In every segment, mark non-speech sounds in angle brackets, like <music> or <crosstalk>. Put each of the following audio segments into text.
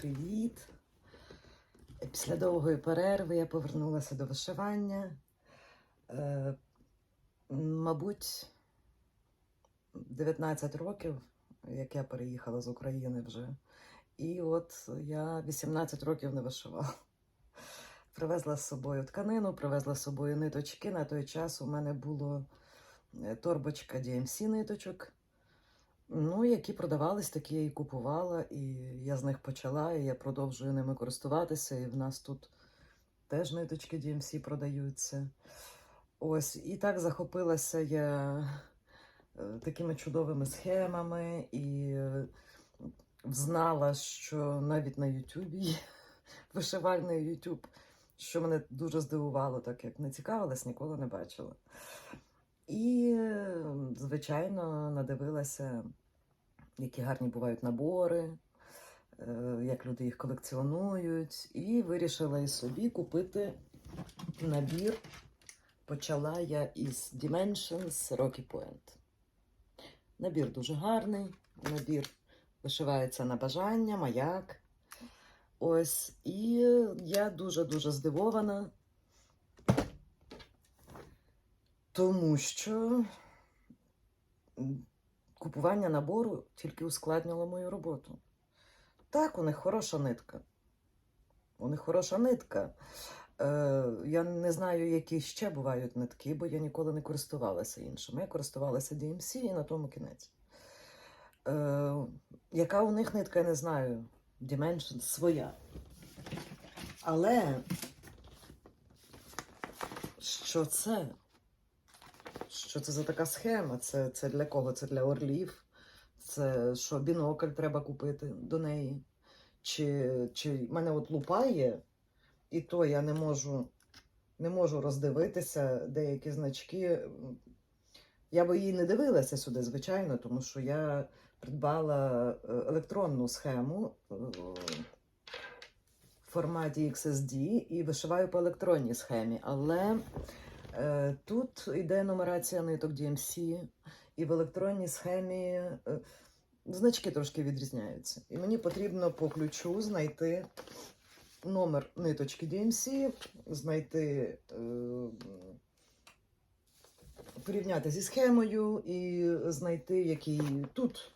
Привіт! Після довгої перерви я повернулася до вишивання. Е, мабуть, 19 років, як я переїхала з України вже. І от я 18 років не вишивала. Привезла з собою тканину, привезла з собою ниточки. На той час у мене було е, торбочка DMC ниточок. Ну, які продавались, такі я і купувала, і я з них почала, і я продовжую ними користуватися. І в нас тут теж ниточки DMC продаються. Ось, і так захопилася я е, такими чудовими схемами і е, знала, що навіть на Ютубі <laughs> вишивальний Ютуб, що мене дуже здивувало, так як не цікавилась, ніколи не бачила. І, е, звичайно, надивилася, які гарні бувають набори, е, як люди їх колекціонують, і вирішила і собі купити набір. Почала я із Dimensions Rocky Point. Набір дуже гарний, набір вишивається на бажання, маяк. Ось, і я дуже-дуже здивована, тому що купування набору тільки ускладнило мою роботу. Так, у них хороша нитка. У них хороша нитка. Е, я не знаю, які ще бувають нитки, бо я ніколи не користувалася іншими. Я користувалася DMC і на тому кінець. Е, яка у них нитка, я не знаю. Dimension своя. Але що це? Що це за така схема? Це, це для кого? Це для орлів? Це що, бінокль треба купити до неї? Чи, чи мене от лупа є, і то я не можу, не можу роздивитися деякі значки. Я би її не дивилася сюди, звичайно, тому що я придбала е, електронну схему е, в форматі XSD і вишиваю по електронній схемі. Але тут йде нумерація ниток DMC, і в електронній схемі е, значки трошки відрізняються. І мені потрібно по ключу знайти номер ниточки DMC, знайти. Е, порівняти зі схемою і знайти, який тут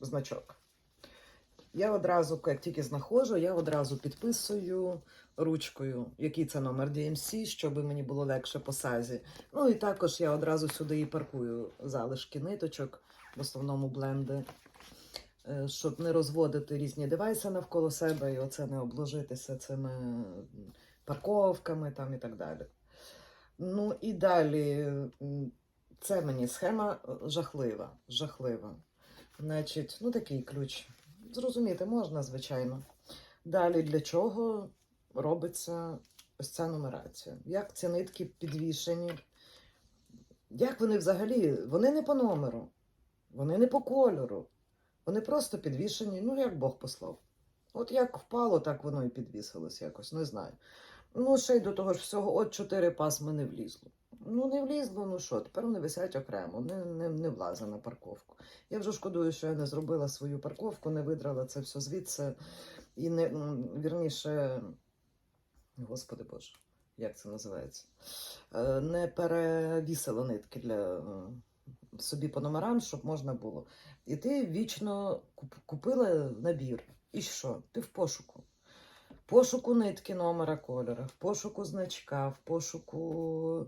значок. Я одразу, як тільки знаходжу, я одразу підписую ручкою, який це номер DMC, щоб мені було легше по сазі. Ну і також я одразу сюди і паркую залишки ниточок, в основному бленди, е, щоб не розводити різні девайси навколо себе і оце не обложитися цими парковками там і так далі. Ну і далі, це мені схема е, жахлива. жахлива. Значить, ну такий ключ. Зрозуміти можна, звичайно. Далі для чого робиться ось ця нумерація? Як ці нитки підвішені? Як вони взагалі? Вони не по номеру, вони не по кольору. Вони просто підвішені, ну як Бог послав. От як впало, так воно і підвісилось якось, не знаю. Ну, ще й до того ж всього, от чотири пасми не влізло. Ну, не влізло, ну що, тепер вони висять окремо, не, не, не влазить на парковку. Я вже шкодую, що я не зробила свою парковку, не видрала це все звідси. І не вірніше, господи Боже, як це називається? Е, Не перевісила нитки для собі по номерам, щоб можна було. І ти вічно купила набір. І що? Ти в пошуку. Пошуку нитки номера кольора, в пошуку значка, в пошуку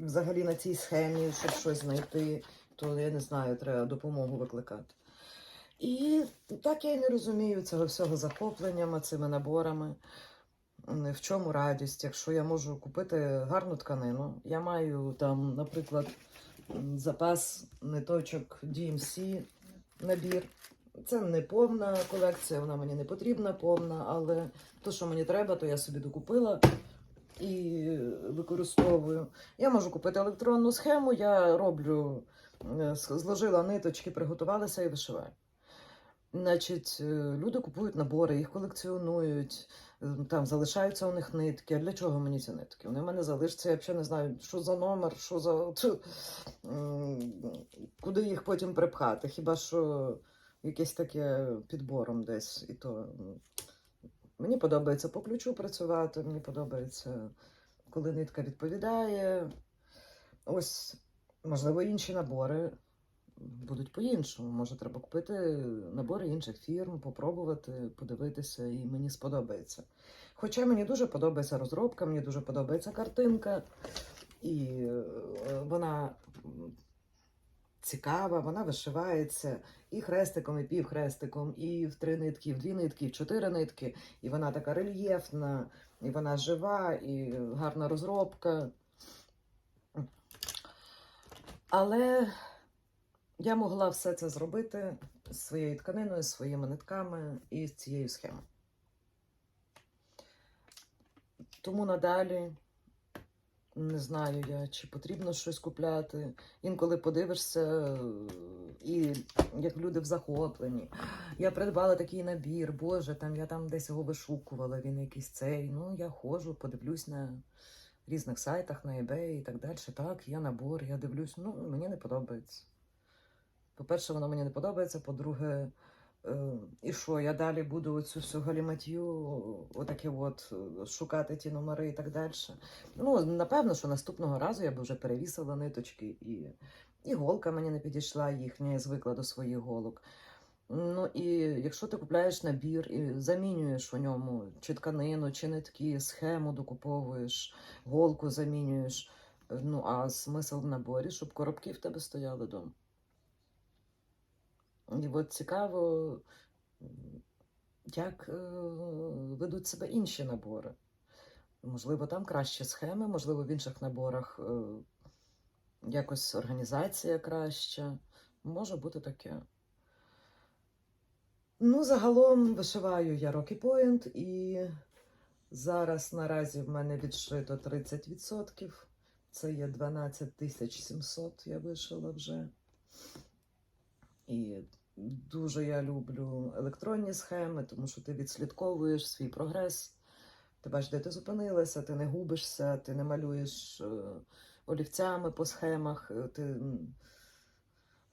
взагалі на цій схемі, щоб щось знайти, то я не знаю, треба допомогу викликати. І так я не розумію цього всього захоплення цими наборами. В чому радість, якщо я можу купити гарну тканину, я маю там, наприклад, запас ниточок DMC набір. Це не повна колекція, вона мені не потрібна повна, але то, що мені треба, то я собі докупила і використовую. Я можу купити електронну схему, я роблю, е, зложила ниточки, приготувалася і вишиваю. Значить, е, люди купують набори, їх колекціонують, е, там залишаються у них нитки. А для чого мені ці нитки? Вони в мене залишаться, я взагалі не знаю, що за номер, що за. Куди їх потім припхати? Хіба що якесь таке підбором десь. І то мені подобається по ключу працювати, мені подобається, коли нитка відповідає. Ось, можливо, інші набори будуть по-іншому. Може, треба купити набори інших фірм, попробувати, подивитися, і мені сподобається. Хоча мені дуже подобається розробка, мені дуже подобається картинка, і е, вона цікава, вона вишивається і хрестиком, і півхрестиком, і в три нитки, і в дві нитки, і в чотири нитки. І вона така рельєфна, і вона жива, і гарна розробка. Але я могла все це зробити своєю тканиною, своїми нитками і цією схемою. Тому надалі не знаю я, чи потрібно щось купляти. Інколи подивишся, е, і як люди в захопленні. Я придбала такий набір, Боже, там я там десь його вишукувала, він якийсь цей. Ну, я ходжу, подивлюсь на різних сайтах, на eBay і так далі. Так, є набор, я дивлюсь, ну, мені не подобається. По-перше, воно мені не подобається. По-друге, і що, я далі буду оцю всю галіматью, отаке от е, шукати ті номери і так далі. Ну, напевно, що наступного разу я б вже перевісила ниточки, і іголка мені не підійшла їхня, я звикла до своїх голок. Ну і якщо ти купляєш набір і замінюєш у ньому чи тканину, чи нитки, схему докуповуєш, голку замінюєш. е, Ну, а смисл в наборі, щоб коробки в тебе стояли вдома. І от цікаво, як е, ведуть себе інші набори. Можливо, там кращі схеми, можливо, в інших наборах е, якось організація краща. Може бути таке. Ну, загалом вишиваю я Rocky Point і зараз наразі в мене відшито 30%. Це є 12 700 я вишила вже. І дуже я люблю електронні схеми, тому що ти відслідковуєш свій прогрес. Ти бачиш, де ти зупинилася, ти не губишся, ти не малюєш е, олівцями по схемах. е, Ти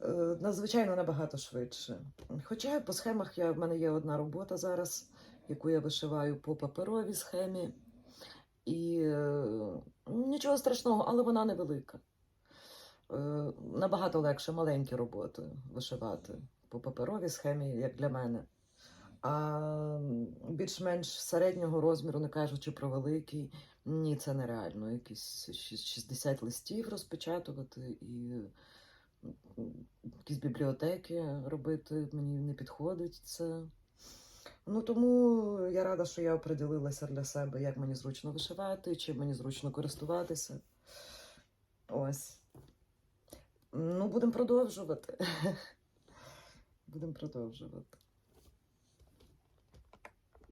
е, надзвичайно набагато швидше. Хоча по схемах я, в мене є одна робота зараз, яку я вишиваю по паперовій схемі. І нічого страшного, але вона невелика. Набагато легше маленькі роботи вишивати по паперовій схемі, як для мене. А більш-менш середнього розміру, не кажучи про великий, ні, це нереально. Якісь 60 листів розпечатувати і якісь бібліотеки робити мені не підходить це. Ну тому я рада, що я оприділилася для себе, як мені зручно вишивати, чим мені зручно користуватися. Ось. Ну, будемо продовжувати. <laughs> Будемо продовжувати.